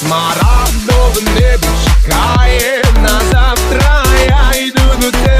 Смарагдове небо чекає на завтра. Я йду до тебе,